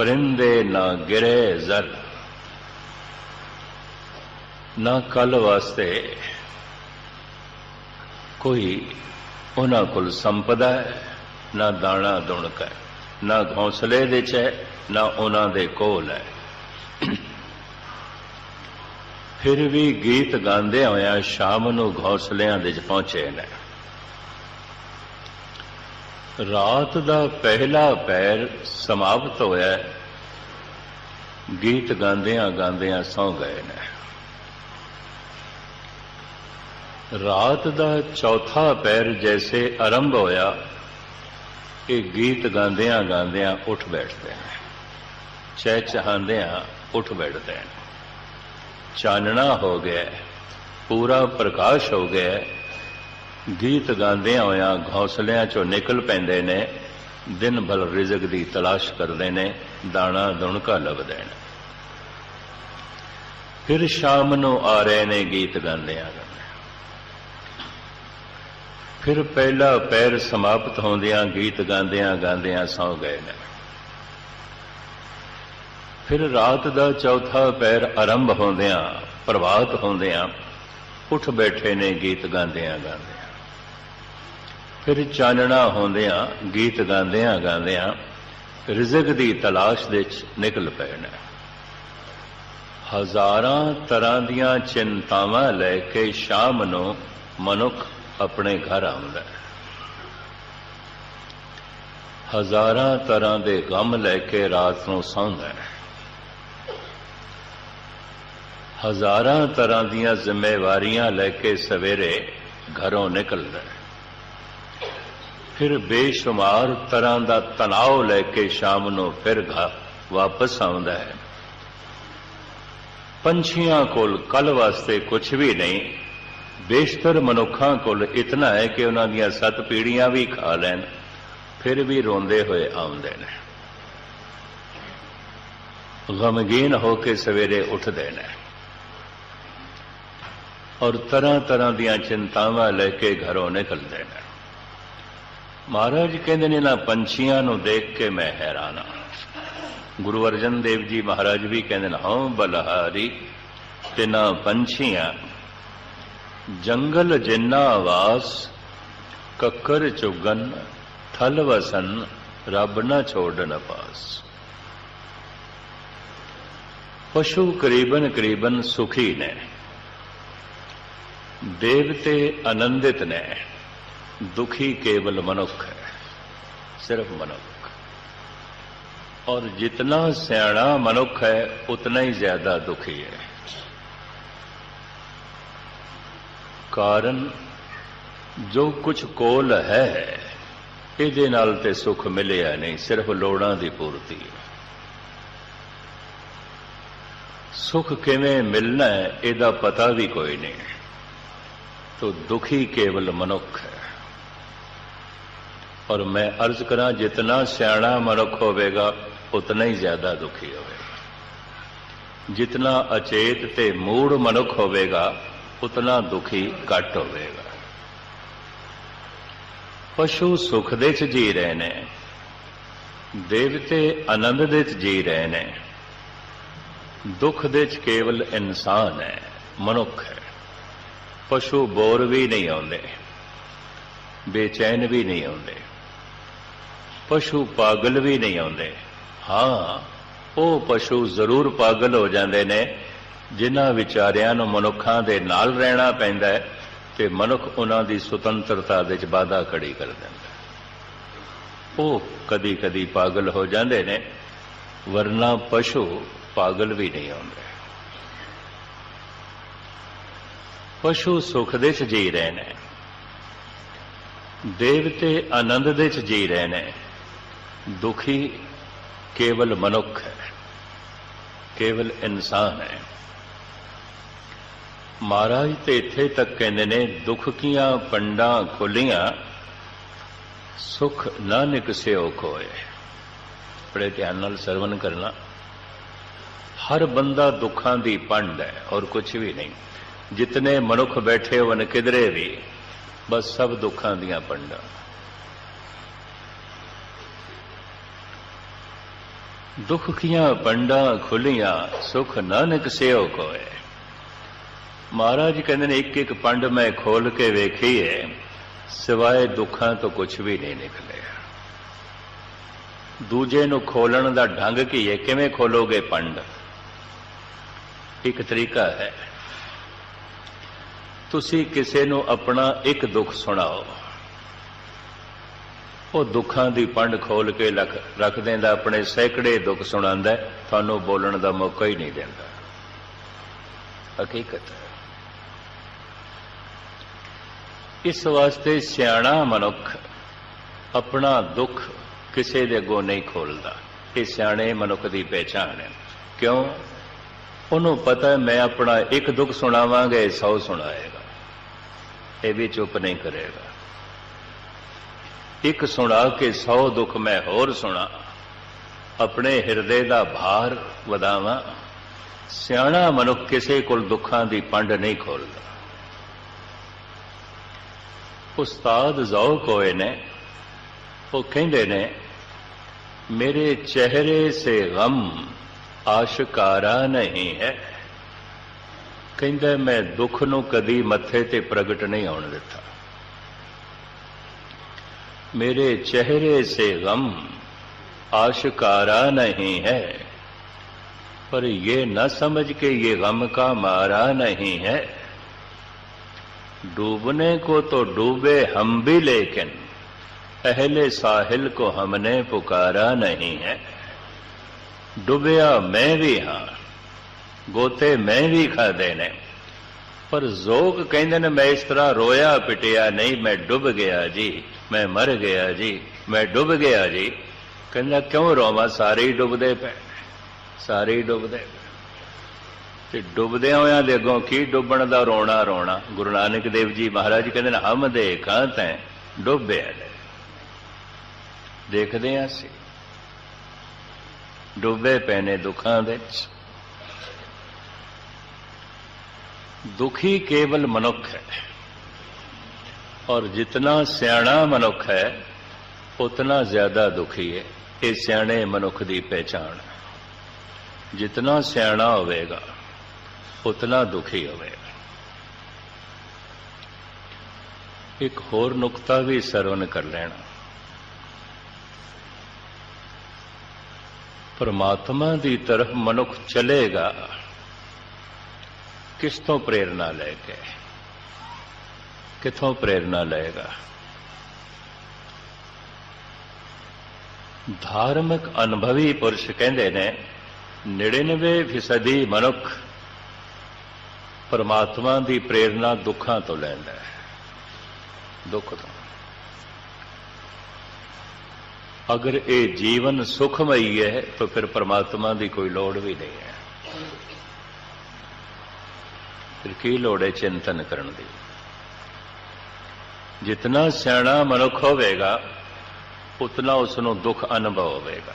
ਪਰਿੰਦੇ ਨਾ ਗਿਰੇ ਜ਼ਰ। ਨਾ ਕੱਲ ਵਾਸਤੇ ਕੋਈ ਉਹਨਾਂ ਕੋਲ ਸੰਪਦਾ ਹੈ, ਨਾ ਦਾਣਾ ਦੁਣਕ ਹੈ, ਨਾ ਘੌਂਸਲੇ ਦੇ ਚ ਹੈ, ਨਾ ਉਹਨਾਂ ਦੇ ਕੋਲ ਹੈ। ਫਿਰ ਵੀ ਗੀਤ ਗਾਉਂਦੇ ਹੋਇਆਂ ਸ਼ਾਮ ਨੂੰ ਘੌਂਸਲਿਆਂ ਦੇ ਚ ਪਹੁੰਚੇ ਨੇ। ਰਾਤ ਦਾ ਪਹਿਲਾ ਪੈਰ ਸਮਾਪਤ ਹੋਇਆ ਗੀਤ ਗਾਉਂਦਿਆਂ ਗਾਉਂਦਿਆਂ ਸੌ ਗਏ ਨੇ। ਰਾਤ ਦਾ ਚੌਥਾ ਪੈਰ ਜੈਸੇ ਆਰੰਭ ਹੋਇਆ, ਇਹ ਗੀਤ ਗਾਉਂਦਿਆਂ ਗਾਉਂਦਿਆਂ ਉੱਠ ਬੈਠਦੇ ਨੇ। ਚਹਿ ਚਹਾਉਂਦਿਆਂ ਉੱਠ ਬੈਠਦੇ ਨੇ। ਚਾਨਣਾ ਹੋ ਗਿਆ, ਪੂਰਾ ਪ੍ਰਕਾਸ਼ ਹੋ ਗਿਆ ਗੀਤ ਗਾਉਂਦਿਆਂ ਹੋਇਆਂ ਘੌਸਲਿਆਂ ਚੋਂ ਨਿਕਲ ਪੈਂਦੇ ਨੇ, ਦਿਨ ਭਰ ਰਿਜ਼ਕ ਦੀ ਤਲਾਸ਼ ਕਰਦੇ ਨੇ, ਦਾਣਾ ਦੁਣਕਾ ਲੱਭਦੇ ਨੇ। ਫਿਰ ਸ਼ਾਮ ਨੂੰ ਆ ਰਹੇ ਨੇ ਗੀਤ ਗਾਉਂਦਿਆਂ ਗਾਉਂਦਿਆਂ ਫਿਰ ਪਹਿਲਾ ਪੈਰ ਸਮਾਪਤ ਹੁੰਦਿਆਂ ਗੀਤ ਗਾਉਂਦਿਆਂ ਗਾਉਂਦਿਆਂ ਸੌ ਗਏ ਨੇ। ਫਿਰ ਰਾਤ ਦਾ ਚੌਥਾ ਪੈਰ ਆਰੰਭ ਹੁੰਦਿਆਂ, ਪ੍ਰਭਾਤ ਹੁੰਦਿਆਂ, ਉੱਠ ਬੈਠੇ ਨੇ ਗੀਤ ਗਾਉਂਦਿਆਂ ਗਾਉਂਦਿਆਂ। ਫਿਰ ਚਾਨਣਾ ਹੁੰਦਿਆਂ ਗੀਤ ਗਾਉਂਦਿਆਂ ਗਾਉਂਦਿਆਂ ਰਿਜ਼ਕ ਦੀ ਤਲਾਸ਼ ਦੇ ਵਿੱਚ ਨਿਕਲ ਪਏ ਨੇ ਹਜ਼ਾਰਾਂ ਤਰ੍ਹਾਂ ਦੀਆਂ ਚਿੰਤਾਵਾਂ ਲੈ ਕੇ ਸ਼ਾਮ ਨੂੰ ਮਨੁੱਖ ਆਪਣੇ ਘਰ ਆਉਂਦਾ ਹੈ। ਹਜ਼ਾਰਾਂ ਤਰ੍ਹਾਂ ਦੇ ਗਮ ਲੈ ਕੇ ਰਾਤ ਨੂੰ ਸੌਂਦਾ ਹੈ। ਹਜ਼ਾਰਾਂ ਤਰ੍ਹਾਂ ਦੀਆਂ ਜ਼ਿੰਮੇਵਾਰੀਆਂ ਲੈ ਕੇ ਸਵੇਰੇ ਘਰੋਂ ਨਿਕਲਦਾ ਹੈ। ਫਿਰ ਬੇਸ਼ੁਮਾਰ ਤਰ੍ਹਾਂ ਦਾ ਤਣਾਅ ਲੈ ਕੇ ਸ਼ਾਮ ਨੂੰ ਫਿਰ ਘਰ ਵਾਪਸ ਆਉਂਦਾ ਹੈ। ਪੰਛੀਆਂ ਕੋਲ ਕੱਲ ਵਾਸਤੇ ਕੁਝ ਵੀ ਨਹੀਂ, ਬੇਸ਼ਤਰ ਮਨੁੱਖਾਂ ਕੋਲ ਇਤਨਾ ਹੈ ਕਿ ਉਹਨਾਂ ਦੀਆਂ ਸੱਤ ਪੀੜੀਆਂ ਵੀ ਖਾ ਲੈਣ, ਫਿਰ ਵੀ ਰੋਂਦੇ ਹੋਏ ਆਉਂਦੇ ਨੇ। ਗਮਗੀਨ ਹੋ ਕੇ ਸਵੇਰੇ ਉੱਠਦੇ ਨੇ ਔਰ ਤਰ੍ਹਾਂ ਤਰ੍ਹਾਂ ਦੀਆਂ ਚਿੰਤਾਵਾਂ ਲੈ ਕੇ ਘਰੋਂ ਨਿਕਲਦੇ ਨੇ। ਮਹਾਰਾਜ ਕਹਿੰਦੇ ਨੇ ਨਾ ਪੰਛੀਆਂ ਨੂੰ ਦੇਖ ਕੇ ਮੈਂ ਹੈਰਾਨ ਹਾਂ ਗੁਰੂ ਅਰਜਨ ਦੇਵ ਜੀ ਮਹਾਰਾਜ ਵੀ ਕਹਿੰਦੇ ਨੇ, ਹਾਂ ਬਲਹਾਰੀ, ਤੇ ਨਾ ਪੰਛੀਆਂ। ਜੰਗਲ ਜਿੰਨਾ ਆਵਾਸ, ਕੱਕਰ ਚੁਗਨ, ਥਲ ਵਸਨ, ਰੱਬ ਨਾ ਛੋੜਨ ਪਾਸ। ਪਸ਼ੂ ਕਰੀਬਨ ਕਰੀਬਨ ਸੁਖੀ ਨੇ, ਦੇਵਤੇ ਆਨੰਦਿਤ ਨੇ। ਦੁਖੀ ਕੇਵਲ ਮਨੁੱਖ ਹੈ, ਸਿਰਫ ਮਨੁੱਖ। ਔਰ ਜਿਤਨਾ ਸਿਆਣਾ ਮਨੁੱਖ ਹੈ, ਉਤਨਾ ਹੀ ਜ਼ਿਆਦਾ ਦੁਖੀ ਹੈ। ਕਾਰਨ ਜੋ ਕੁਝ ਕੋਲ ਹੈ, ਇਹਦੇ ਨਾਲ ਤੇ ਸੁਖ ਮਿਲਿਆ ਨਹੀਂ, ਸਿਰਫ ਲੋੜਾਂ ਦੀ ਪੂਰਤੀ ਹੈ। ਸੁਖ ਕਿਵੇਂ ਮਿਲਣਾ ਹੈ, ਇਹਦਾ ਪਤਾ ਵੀ ਕੋਈ ਨਹੀਂ। ਤੋ ਦੁਖੀ ਕੇਵਲ ਮਨੁੱਖ ਹੈ। ਔਰ ਮੈਂ ਅਰਜ਼ ਕਰਾਂ ਜਿਤਨਾ ਸਿਆਣਾ ਮਨੁੱਖ ਹੋਵੇਗਾ, ਉਤਨਾ ਹੀ ਜ਼ਿਆਦਾ ਦੁਖੀ ਹੋਵੇਗਾ। ਜਿਤਨਾ ਅਚੇਤ ਤੇ ਮੂੜ ਮਨੁੱਖ ਹੋਵੇਗਾ, ਉਤਨਾ ਦੁਖੀ ਘੱਟ ਹੋਵੇਗਾ। ਪਸ਼ੂ ਸੁਖ ਦੇ ਚ ਜੀ ਰਹੇ ਨੇ, ਦੇਵਤੇ ਆਨੰਦ ਦੇ ਚ ਜੀ ਰਹੇ ਨੇ, ਦੁੱਖ ਦੇ ਚ ਕੇਵਲ ਇਨਸਾਨ ਹੈ, ਮਨੁੱਖ ਹੈ। ਪਸ਼ੂ ਬੋਰ ਵੀ ਨਹੀਂ ਆਉਂਦੇ, ਬੇਚੈਨ ਵੀ ਨਹੀਂ ਆਉਂਦੇ। ਪਸ਼ੂ ਪਾਗਲ ਵੀ ਨਹੀਂ ਆਉਂਦੇ ਹਾਂ ਉਹ ਪਸ਼ੂ ਜ਼ਰੂਰ ਪਾਗਲ ਹੋ ਜਾਂਦੇ ਨੇ ਜਿਨ੍ਹਾਂ ਵਿਚਾਰਿਆਂ ਨੂੰ ਮਨੁੱਖਾਂ ਦੇ ਨਾਲ ਰਹਿਣਾ ਪੈਂਦਾ ਹੈ ਤੇ ਮਨੁੱਖ ਉਹਨਾਂ ਦੀ ਸੁਤੰਤਰਤਾ ਦੇ ਵਿੱਚ ਬਾਧਾ ਖੜੀ ਕਰ ਦਿੰਦਾ ਉਹ ਕਦੀ ਕਦੀ ਪਾਗਲ ਹੋ ਜਾਂਦੇ ਨੇ ਵਰਨਾ ਪਸ਼ੂ ਪਾਗਲ ਵੀ ਨਹੀਂ ਹੁੰਦੇ ਪਸ਼ੂ ਸੁਖ ਦੇ ਚ ਜੀ ਰਹੇ ਨੇ ਦੇਵਤੇ ਆਨੰਦ ਦੇ ਚ ਜੀ ਰਹੇ ਨੇ ਦੁਖੀ ਕੇਵਲ ਮਨੁੱਖ ਹੈ, ਕੇਵਲ ਇਨਸਾਨ ਹੈ। ਮਹਾਰਾਜ ਤੇ ਇੱਥੇ ਤੱਕ ਕਹਿੰਦੇ ਨੇ, ਦੁੱਖ ਕੀਆਂ ਪੰਡਾਂ ਖੋਲੀਆਂ, ਸੁਖ ਨਾ ਨਿਕਸਿਓ ਕੋਏ ਬੜੇ ਧਿਆਨ ਨਾਲ ਸਰਵਨ ਕਰਨਾ। ਹਰ ਬੰਦਾ ਦੁੱਖਾਂ ਦੀ ਪੰਡ ਹੈ ਔਰ ਕੁਝ ਵੀ ਨਹੀਂ। ਜਿਤਨੇ ਮਨੁੱਖ ਬੈਠੇ ਹੋਣ ਕਿਧਰੇ ਵੀ, ਬਸ ਸਭ ਦੁੱਖਾਂ ਦੀਆਂ ਪੰਡਾਂ। ਦੁਖ ਕੀਆਂ ਪੰਡਾਂ ਖੁੱਲੀਆਂ ਸੁਖ ਨਾਨਕ ਸਿਓ ਕੋਏ। ਮਹਾਰਾਜ ਕਹਿੰਦੇ ਨੇ ਇੱਕ ਇੱਕ ਪੰਡ ਮੈਂ ਖੋਲ ਕੇ ਵੇਖੀ ਹੈ ਸਿਵਾਏ ਦੁੱਖਾਂ ਤੋਂ ਕੁਝ ਵੀ ਨਹੀਂ ਨਿਕਲਿਆ। ਦੂਜੇ ਨੂੰ ਖੋਲਣ ਦਾ ਢੰਗ ਕੀ ਹੈ ਕਿਵੇਂ ਖੋਲੋਗੇ ਪੰਡ? ਇੱਕ ਤਰੀਕਾ ਹੈ। ਤੁਸੀਂ ਕਿਸੇ ਨੂੰ ਆਪਣਾ ਇੱਕ ਦੁੱਖ ਸੁਣਾਓ। ਉਹ ਦੁੱਖਾਂ ਦੀ ਪੰਡ ਖੋਲ ਕੇ ਰੱਖ ਦਿੰਦਾ, ਆਪਣੇ ਸੈਂਕੜੇ ਦੁੱਖ ਸੁਣਾਉਂਦਾ, ਤੁਹਾਨੂੰ ਬੋਲਣ ਦਾ ਮੌਕਾ ਹੀ ਨਹੀਂ ਦਿੰਦਾ। ਹਕੀਕਤ। ਇਸ ਵਾਸਤੇ ਸਿਆਣਾ ਮਨੁੱਖ ਆਪਣਾ ਦੁੱਖ ਕਿਸੇ ਦੇ ਅੱਗੋਂ ਨਹੀਂ ਖੋਲਦਾ। ਇਹ ਸਿਆਣੇ ਮਨੁੱਖ ਦੀ ਪਹਿਚਾਣ ਹੈ। ਕਿਉਂ? ਉਹਨੂੰ ਪਤਾ ਮੈਂ ਆਪਣਾ ਇੱਕ ਦੁੱਖ ਸੁਣਾਵਾਂਗੇ 100 ਸੁਣਾਏਗਾ। ਇਹ ਵੀ ਚੁੱਪ ਨਹੀਂ ਕਰੇਗਾ। ਇੱਕ ਸੁਣਾ ਕੇ 100 ਦੁੱਖ ਮੈਂ ਹੋਰ ਸੁਣਾ। ਆਪਣੇ ਹਿਰਦੇ ਦਾ ਭਾਰ ਵਧਾਵਾਂ। ਸਿਆਣਾ ਮਨੁੱਖ ਕਿਸੇ ਕੋਲ ਦੁੱਖਾਂ ਦੀ ਪੰਡ ਨਹੀਂ ਖੋਲਦਾ। ਉਸਤਾਦ ਜ਼ੌਕ ਹੋਏ ਨੇ। ਉਹ ਕਹਿੰਦੇ ਨੇ, ਮੇਰੇ ਚਿਹਰੇ ਸੇ ਗਮ ਆਸ਼ਕਾਰਾ ਨਹੀਂ ਹੈ। ਕਹਿੰਦਾ, ਮੈਂ ਦੁੱਖ ਨੂੰ ਕਦੀ ਮੱਥੇ ਤੇ ਪ੍ਰਗਟ ਨਹੀਂ ਆਉਣ ਦਿੱਤਾ। मेरे चेहरे से गम आशकारा नहीं है। पर ये न समझ के ये गम का मारा नहीं है। डूबने को तो डूबे हम भी, लेकिन पहले साहिल को हमने पुकारा नहीं है। डूबया मैं भी हाँ, गोते मैं भी खा देने। पर जोग कहने मैं इस तरह रोया पिटिया नहीं, मैं डूब गया जी। ਮੈਂ ਮਰ ਗਿਆ ਜੀ, ਮੈਂ ਡੁੱਬ ਗਿਆ ਜੀ। ਕਹਿੰਦਾ, ਕਿਉਂ ਰੋਵਾਂ? ਸਾਰੇ ਹੀ ਡੁੱਬਦੇ ਪਏ ਸਾਰੇ ਹੀ ਡੁੱਬਦੇ ਤੇ ਡੁੱਬਦਿਆਂ ਹੋਇਆਂ ਦੇ ਅੱਗੋਂ ਕੀ ਡੁੱਬਣ ਦਾ ਰੋਣਾ ਰੋਣਾ? ਗੁਰੂ ਨਾਨਕ ਦੇਵ ਜੀ ਮਹਾਰਾਜ ਕਹਿੰਦੇ ਨੇ, ਹਮ ਦੇ ਕਾਂ ਤੈ ਡੁੱਬਿਆ ਦੇਖਦੇ ਆਂ ਸੀ ਡੁੱਬੇ ਪਏ ਨੇ ਦੁੱਖਾਂ ਵਿੱਚ। ਦੁਖੀ ਕੇਵਲ ਮਨੁੱਖ ਹੈ। ਔਰ ਜਿਤਨਾ ਸਿਆਣਾ ਮਨੁੱਖ ਹੈ, ਉਤਨਾ ਜ਼ਿਆਦਾ ਦੁਖੀ ਹੈ। ਇਹ ਸਿਆਣੇ ਮਨੁੱਖ ਦੀ ਪਛਾਣ ਜਿਤਨਾ ਸਿਆਣਾ ਹੋਵੇਗਾ, ਉਤਨਾ ਦੁਖੀ ਹੋਵੇਗਾ। ਇੱਕ ਹੋਰ ਨੁਕਤਾ ਵੀ ਸਰਵਨ ਕਰ ਲੈਣਾ। ਪਰਮਾਤਮਾ ਦੀ ਤਰਫ ਮਨੁੱਖ ਚਲੇਗਾ, ਕਿਸ ਤੋਂ ਪ੍ਰੇਰਣਾ ਲੈ ਕੇ? ਕਿੱਥੋਂ ਪ੍ਰੇਰਣਾ ਲਏਗਾ? ਧਾਰਮਿਕ ਅਨੁਭਵੀ ਪੁਰਸ਼ ਕਹਿੰਦੇ ਨੇ 99% ਮਨੁੱਖ ਪਰਮਾਤਮਾ ਦੀ ਪ੍ਰੇਰਣਾ ਦੁੱਖਾਂ ਤੋਂ ਲੈਂਦਾ ਹੈ। ਦੁੱਖ ਤੋਂ। ਅਗਰ ਇਹ ਜੀਵਨ ਸੁਖਮਈ ਹੈ, ਤਾਂ ਫਿਰ ਪਰਮਾਤਮਾ ਦੀ ਕੋਈ ਲੋੜ ਵੀ ਨਹੀਂ ਹੈ। ਫਿਰ ਕੀ ਲੋੜ ਹੈ ਚਿੰਤਨ ਕਰਨ ਦੀ? ਜਿਤਨਾ ਸਿਆਣਾ ਮਨੁੱਖ ਹੋਵੇਗਾ ਉਤਨਾ ਉਸ ਨੂੰ ਦੁੱਖ ਅਨੁਭਵ ਹੋਵੇਗਾ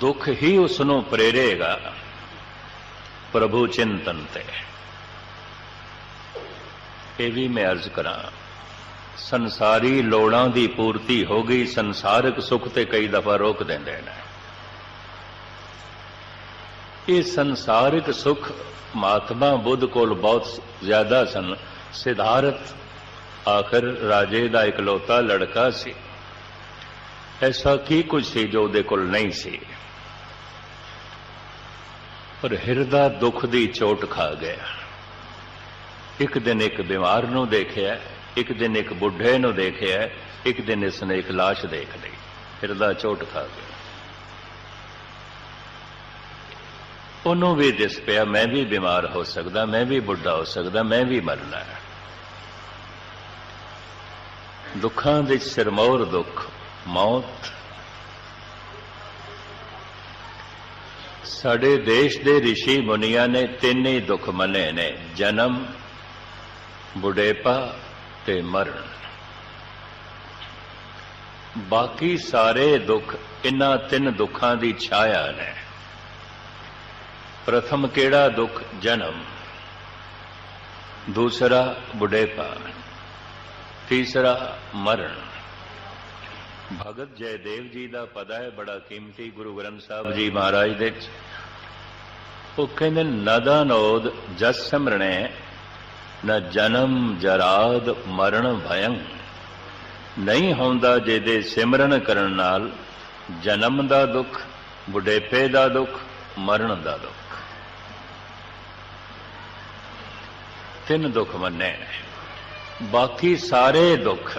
ਦੁੱਖ ਹੀ ਉਸ ਨੂੰ ਪ੍ਰੇਰੇਗਾ ਪ੍ਰਭੂ ਚਿੰਤਨ ਤੇ ਇਹ ਵੀ ਮੈਂ ਅਰਜ਼ ਕਰਾਂ ਸੰਸਾਰੀ ਲੋੜਾਂ ਦੀ ਪੂਰਤੀ ਹੋ ਗਈ ਸੰਸਾਰਿਕ ਸੁੱਖ ਤੇ ਕਈ ਦਫਾ ਰੋਕ ਦਿੰਦੇ ਨੇ ਇਹ ਸੰਸਾਰਿਕ ਸੁੱਖ ਮਹਾਤਮਾ ਬੁੱਧ ਕੋਲ ਬਹੁਤ ਜ਼ਿਆਦਾ ਸਨ ਸਿਧਾਰਥ, ਆਖਰ ਰਾਜੇ ਦਾ ਇਕਲੌਤਾ ਲੜਕਾ ਸੀ। ਐਸਾ ਕੀ ਕੁਝ ਸੀ ਜੋ ਉਹਦੇ ਕੋਲ ਨਹੀਂ ਸੀ? ਪਰ ਹਿਰਦਾ ਦੁੱਖ ਦੀ ਚੋਟ ਖਾ ਗਿਆ। ਇੱਕ ਦਿਨ ਇੱਕ ਬਿਮਾਰ ਨੂੰ ਦੇਖਿਆ, ਇੱਕ ਦਿਨ ਇੱਕ ਬੁੱਢੇ ਨੂੰ ਦੇਖਿਆ, ਇੱਕ ਦਿਨ ਇਸ ਨੇ ਇੱਕ ਲਾਸ਼ ਦੇਖ ਲਈ। ਹਿਰਦਾ ਚੋਟ ਖਾ ਗਿਆ। ਉਹਨੂੰ ਵੀ ਦਿਸ ਪਿਆ, ਮੈਂ ਵੀ ਬਿਮਾਰ ਹੋ ਸਕਦਾ, ਮੈਂ ਵੀ ਬੁੱਢਾ ਹੋ ਸਕਦਾ, ਮੈਂ ਵੀ ਮਰਨਾ ਹੈ। ਦੁੱਖਾਂ ਦੇ ਸਿਰਮੌਰ ਦੁੱਖ, ਮੌਤ। ਸਾਡੇ ਦੇਸ਼ ਦੇ ઋષਿ ਮੁਨੀਆਂ ਨੇ ਤਿੰਨ ਹੀ ਦੁੱਖ ਮੰਨੇ ਨੇ, ਜਨਮ, ਬੁਢੇਪਾ ਤੇ ਮਰਨ। ਬਾਕੀ ਸਾਰੇ ਦੁੱਖ ਇਨ੍ਹਾਂ ਤਿੰਨ ਦੁੱਖਾਂ ਦੀ ਛਾਇਆ ਨੇ। ਪ੍ਰਥਮ ਕਿਹੜਾ ਦੁੱਖ? ਜਨਮ। ਦੂਸਰਾ ਬੁਢੇਪਾ। ਤੀਸਰਾ ਮਰਨ। ਭਗਤ ਜੈਦੇਵ ਜੀ ਦਾ ਪਦਾ ਹੈ, ਬੜਾ ਕੀਮਤੀ ਗੁਰੂ ਗ੍ਰੰਥ ਸਾਹਿਬ ਜੀ ਮਹਾਰਾਜ ਦੇ ਉਹ ਕਹਿੰਦੇ ਨਦਾ ਨੋਦ ਜਸ ਸਿਮਰਣੈ, ਨ ਜਨਮ ਜਰਾਦ ਮਰਨ ਭਯੰ। ਨਹੀਂ ਹੁੰਦਾ ਜਿਹਦੇ ਸਿਮਰਨ ਕਰਨ ਨਾਲ ਜਨਮ ਦਾ ਦੁੱਖ, ਬੁਢੇਪੇ ਦਾ ਦੁੱਖ, ਮਰਨ ਦਾ ਦੁੱਖ। ਤਿੰਨ ਦੁੱਖ ਮੰਨੇ ਨੇ। ਬਾਕੀ ਸਾਰੇ ਦੁੱਖ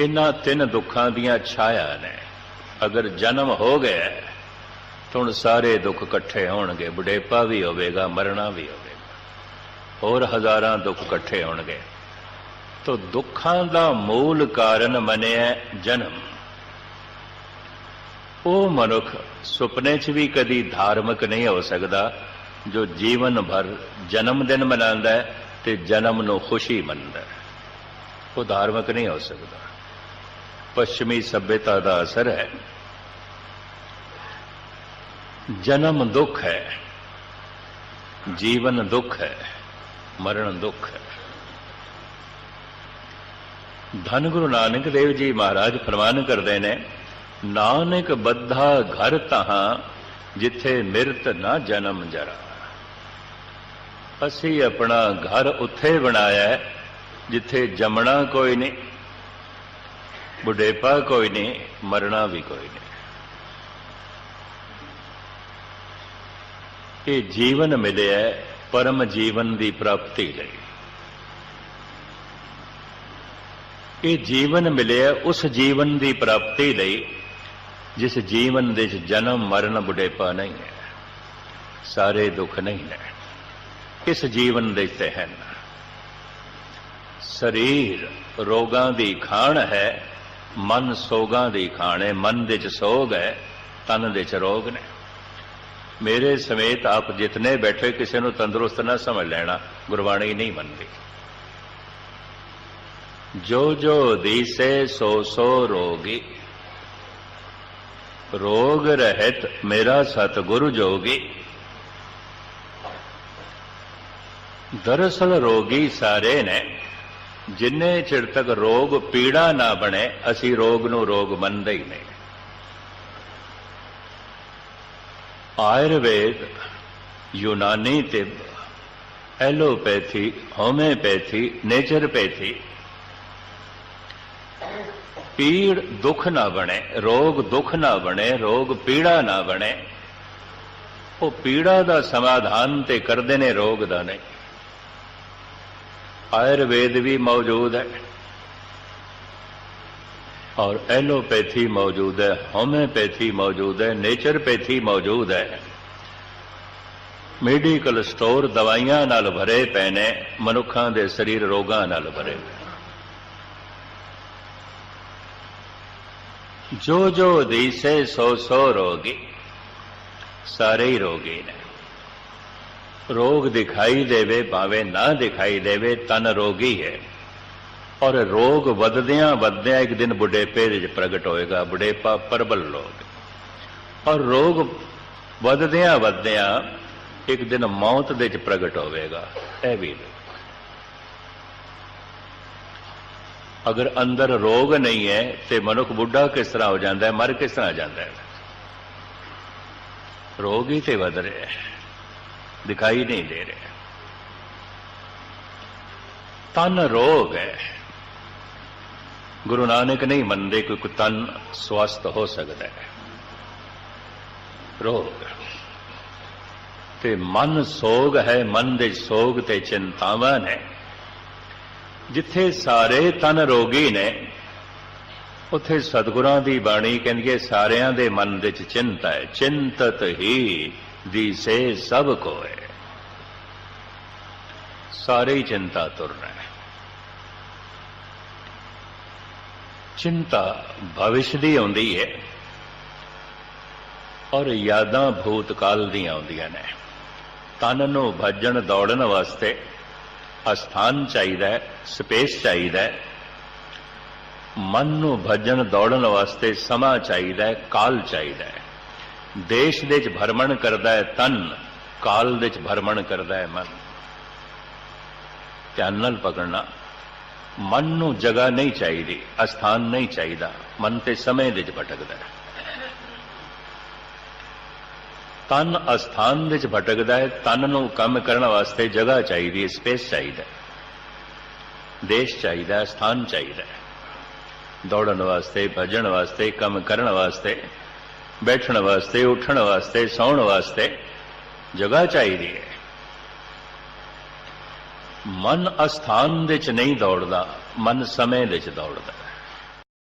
ਇਹਨਾਂ ਤਿੰਨ ਦੁੱਖਾਂ ਦੀਆਂ ਛਾਇਆ ਨੇ। ਅਗਰ ਜਨਮ ਹੋ ਗਿਆ ਤਾਂ ਹੁਣ ਸਾਰੇ ਦੁੱਖ ਇਕੱਠੇ ਹੋਣਗੇ। ਬੁਢੇਪਾ ਵੀ ਹੋਵੇਗਾ, ਮਰਨਾ ਵੀ ਹੋਵੇਗਾ। ਹੋਰ ਹਜ਼ਾਰਾਂ ਦੁੱਖ ਇਕੱਠੇ ਹੋਣਗੇ। ਤੋ ਦੁੱਖਾਂ ਦਾ ਮੂਲ ਕਾਰਨ ਮੰਨਿਆ ਜਨਮ। ਉਹ ਮਨੁੱਖ ਸੁਪਨੇ 'ਚ ਵੀ ਕਦੀ ਧਾਰਮਿਕ ਨਹੀਂ ਹੋ ਸਕਦਾ, ਜੋ ਜੀਵਨ ਭਰ ਜਨਮ ਦਿਨ ਮਨਾਉਂਦਾ ਹੈ। ਤੇ ਜਨਮ ਨੂੰ ਖੁਸ਼ੀ ਮੰਨਦਾ ਉਹ ਧਾਰਮਿਕ ਨਹੀਂ ਹੋ ਸਕਦਾ। ਪੱਛਮੀ ਸਭਿਅਤਾ ਦਾ ਅਸਰ ਹੈ। ਜਨਮ ਦੁੱਖ ਹੈ। ਜੀਵਨ ਦੁੱਖ ਹੈ। ਮਰਨ ਦੁੱਖ ਹੈ। ਧੰਨ ਗੁਰੂ ਨਾਨਕ ਦੇਵ ਜੀ ਮਹਾਰਾਜ ਫਰਮਾਨ ਕਰਦੇ ਨੇ, ਨਾਨਕ ਬੱਧਾ ਘਰ ਤਹਾਂ, ਜਿੱਥੇ ਮਿਰਤ ਨਾ ਜਨਮ ਜਰਾ। ਅਸੀਂ ਆਪਣਾ ਘਰ ਉੱਥੇ ਬਣਾਇਆ ਜਿੱਥੇ ਜੰਮਣਾ ਕੋਈ ਨਹੀਂ, ਬੁਢੇਪਾ ਕੋਈ ਨਹੀਂ, ਮਰਨਾ ਵੀ ਕੋਈ ਨਹੀਂ। ਇਹ ਜੀਵਨ ਮਿਲਿਆ ਪਰਮ ਜੀਵਨ ਦੀ ਪ੍ਰਾਪਤੀ ਲਈ। ਇਹ ਜੀਵਨ ਮਿਲਿਆ ਉਸ ਜੀਵਨ ਦੀ ਪ੍ਰਾਪਤੀ ਲਈ, ਜਿਸ ਜੀਵਨ ਦੇ ਜਨਮ, ਮਰਨ, ਬੁਢੇਪਾ ਨਹੀਂ ਹੈ। ਸਾਰੇ ਦੁੱਖ ਨਹੀਂ ਨੇ। ਇਸ ਜੀਵਨ ਦੇ ਤੇ ਹਨ ਸਰੀਰ ਰੋਗਾਂ ਦੀ ਖਾਣ ਹੈ, ਮਨ ਸੋਗਾਂ ਦੀ ਖਾਣ ਹੈ, ਮਨ ਦੇ ਚ ਸੋਗ ਹੈ, ਤਨ ਦੇ ਚ ਰੋਗ ਨੇ। ਮੇਰੇ ਸਮੇਤ ਆਪ ਜਿਤਨੇ ਬੈਠੇ, ਕਿਸੇ ਨੂੰ ਤੰਦਰੁਸਤ ਨਾ ਸਮਝ ਲੈਣਾ ਗੁਰਬਾਣੀ ਨਹੀਂ ਮੰਨਦੀ। ਜੋ ਜੋ ਦੀਸੇ ਸੋ ਸੋ ਰੋਗੀ, ਰੋਗ ਰਹਿਤ ਮੇਰਾ ਸਤਿਗੁਰੂ ਜੋਗੀ ਦਰਅਸਲ ਰੋਗੀ ਸਾਰੇ ਨੇ, ਜਿੰਨੇ ਚਿਰ ਤੱਕ ਰੋਗ ਪੀੜਾ ਨਾ ਬਣੇ, ਅਸੀਂ ਰੋਗ ਨੂੰ ਰੋਗ ਮੰਨਦੇ ਹੀ ਨਹੀਂ। ਆਯੁਰਵੇਦ, ਯੂਨਾਨੀ ਤਿਬ, ਐਲੋਪੈਥੀ, ਹੋਮਿਓਪੈਥੀ, ਨੇਚਰਪੈਥੀ, ਪੀੜ ਦੁੱਖ ਨਾ ਬਣੇ, ਰੋਗ ਦੁੱਖ ਨਾ ਬਣੇ, ਰੋਗ ਪੀੜਾ ਨਾ ਬਣੇ, ਉਹ ਪੀੜਾ ਦਾ ਸਮਾਧਾਨ ਤੇ ਕਰਦੇ ਨੇ, ਰੋਗ ਦਾ ਨਹੀਂ। ਆਯੁਰਵੇਦ ਵੀ ਮੌਜੂਦ ਹੈ और एलोपैथी मौजूद है होम्योपैथी मौजूद है नेचरपैथी मौजूद है ਮੈਡੀਕਲ ਸਟੋਰ ਦਵਾਈਆਂ ਨਾਲ ਭਰੇ ਪਏ ਨੇ ਮਨੁੱਖਾਂ ਦੇ ਸਰੀਰ ਰੋਗਾਂ ਨਾਲ ਭਰੇ ਜੋ ਜੋ ਦੀਸੇ ਸੋ ਸੋ ਰੋਗੀ ਸਾਰੇ ਹੀ ਰੋਗੀ ਨੇ ਰੋਗ ਦਿਖਾਈ ਦੇਵੇ ਭਾਵੇਂ ਨਾ ਦਿਖਾਈ ਦੇਵੇ ਤਨ ਰੋਗੀ ਹੈ ਔਰ ਰੋਗ ਵੱਧਦਿਆਂ ਵੱਧਦਿਆਂ ਇੱਕ ਦਿਨ ਬੁਢੇਪੇ ਵਿੱਚ ਪ੍ਰਗਟ ਹੋਏਗਾ ਬੁਢੇਪਾ ਪਰਬਲ ਰੋਗ ਔਰ ਰੋਗ ਵੱਧਦਿਆਂ ਵੱਧਦਿਆਂ ਇੱਕ ਦਿਨ ਮੌਤ ਦੇ ਵਿੱਚ ਪ੍ਰਗਟ ਹੋਵੇਗਾ ਇਹ ਵੀ ਅਗਰ ਅੰਦਰ ਰੋਗ ਨਹੀਂ ਹੈ ਤੇ ਮਨੁੱਖ ਬੁੱਢਾ ਕਿਸ ਤਰ੍ਹਾਂ ਹੋ ਜਾਂਦਾ ਹੈ ਮਰ ਕਿਸ ਤਰ੍ਹਾਂ ਜਾਂਦਾ ਹੈ ਰੋਗ ਹੀ ਤੇ ਵੱਧ ਰਿਹਾ ਹੈ ਦਿਖਾਈ ਨਹੀਂ ਦੇ ਰਿਹਾ। ਤਨ ਰੋਗ ਹੈ। ਗੁਰੂ ਨਾਨਕ ਨਹੀਂ ਮੰਨਦੇ ਕਿ ਕੋਈ ਤਨ ਸਵਸਥ ਹੋ ਸਕਦਾ ਹੈ। ਰੋਗ। ਤੇ ਮਨ ਸੋਗ ਹੈ, ਮਨ ਦੇ ਸੋਗ ਤੇ ਚਿੰਤਾਵਾਂ ਨੇ। ਜਿੱਥੇ ਸਾਰੇ ਤਨ ਰੋਗੀ ਨੇ, ਉੱਥੇ ਸਤਿਗੁਰਾਂ ਦੀ ਬਾਣੀ ਕਹਿੰਦੀ ਹੈ, ਸਾਰਿਆਂ ਦੇ ਮਨ ਵਿੱਚ ਚਿੰਤਾ ਹੈ। ਚਿੰਤਤ ਹੀ ਦੀਸੇ ਸਭ ਕੋਏ। ਸਾਰੇ ਹੀ ਚਿੰਤਾ ਤੁਰਨਾ ਹੈ ਚਿੰਤਾ ਭਵਿਸ਼ ਦੀ ਆਉਂਦੀ ਹੈ ਔਰ ਯਾਦਾਂ ਭੂਤਕਾਲ ਦੀਆਂ ਆਉਂਦੀਆਂ ਨੇ। ਤਨ ਨੂੰ ਭੱਜਣ ਦੌੜਨ ਵਾਸਤੇ ਅਸਥਾਨ ਚਾਹੀਦਾ ਹੈ, ਸਪੇਸ ਚਾਹੀਦਾ ਹੈ। ਮਨ ਨੂੰ ਭੱਜਣ ਦੌੜਨ ਵਾਸਤੇ ਸਮਾਂ ਚਾਹੀਦਾ ਹੈ, ਕਾਲ ਚਾਹੀਦਾ ਹੈ। ਦੇਸ਼ ਦੇ ਵਿੱਚ ਭਰਮਣ ਕਰਦਾ ਹੈ ਤਨ, ਕਾਲ ਦੇ ਵਿੱਚ ਭਰਮਣ ਕਰਦਾ ਹੈ ਮਨ। ਧਿਆਨ ਨਾਲ ਪਕੜਨਾ। ਮਨ ਨੂੰ ਜਗ੍ਹਾ ਨਹੀਂ ਚਾਹੀਦੀ, ਅਸਥਾਨ ਨਹੀਂ ਚਾਹੀਦਾ। ਮਨ ਤੇ ਸਮੇਂ ਦੇ ਵਿੱਚ ਭਟਕਦਾ ਹੈ। ਤਨ ਅਸਥਾਨ ਵਿੱਚ ਭਟਕਦਾ ਹੈ। ਤਨ ਨੂੰ ਕੰਮ ਕਰਨ ਵਾਸਤੇ ਜਗ੍ਹਾ ਚਾਹੀਦੀ ਹੈ, ਸਪੇਸ ਚਾਹੀਦਾ ਦੇਸ਼ ਚਾਹੀਦਾ ਹੈ ਸਥਾਨ ਚਾਹੀਦਾ ਦੌੜਨ ਵਾਸਤੇ ਭਜਣ ਵਾਸਤੇ, ਕੰਮ ਕਰਨ ਵਾਸਤੇ ਬੈਠਣ ਵਾਸਤੇ, ਉੱਠਣ ਵਾਸਤੇ, ਸੌਣ ਵਾਸਤੇ ਜਗ੍ਹਾ ਚਾਹੀਦੀ ਹੈ। ਮਨ ਅਸਥਾਨ ਦੇ ਚ ਨਹੀਂ ਦੌੜਦਾ, ਮਨ ਸਮੇਂ ਦੇ ਚ ਦੌੜਦਾ।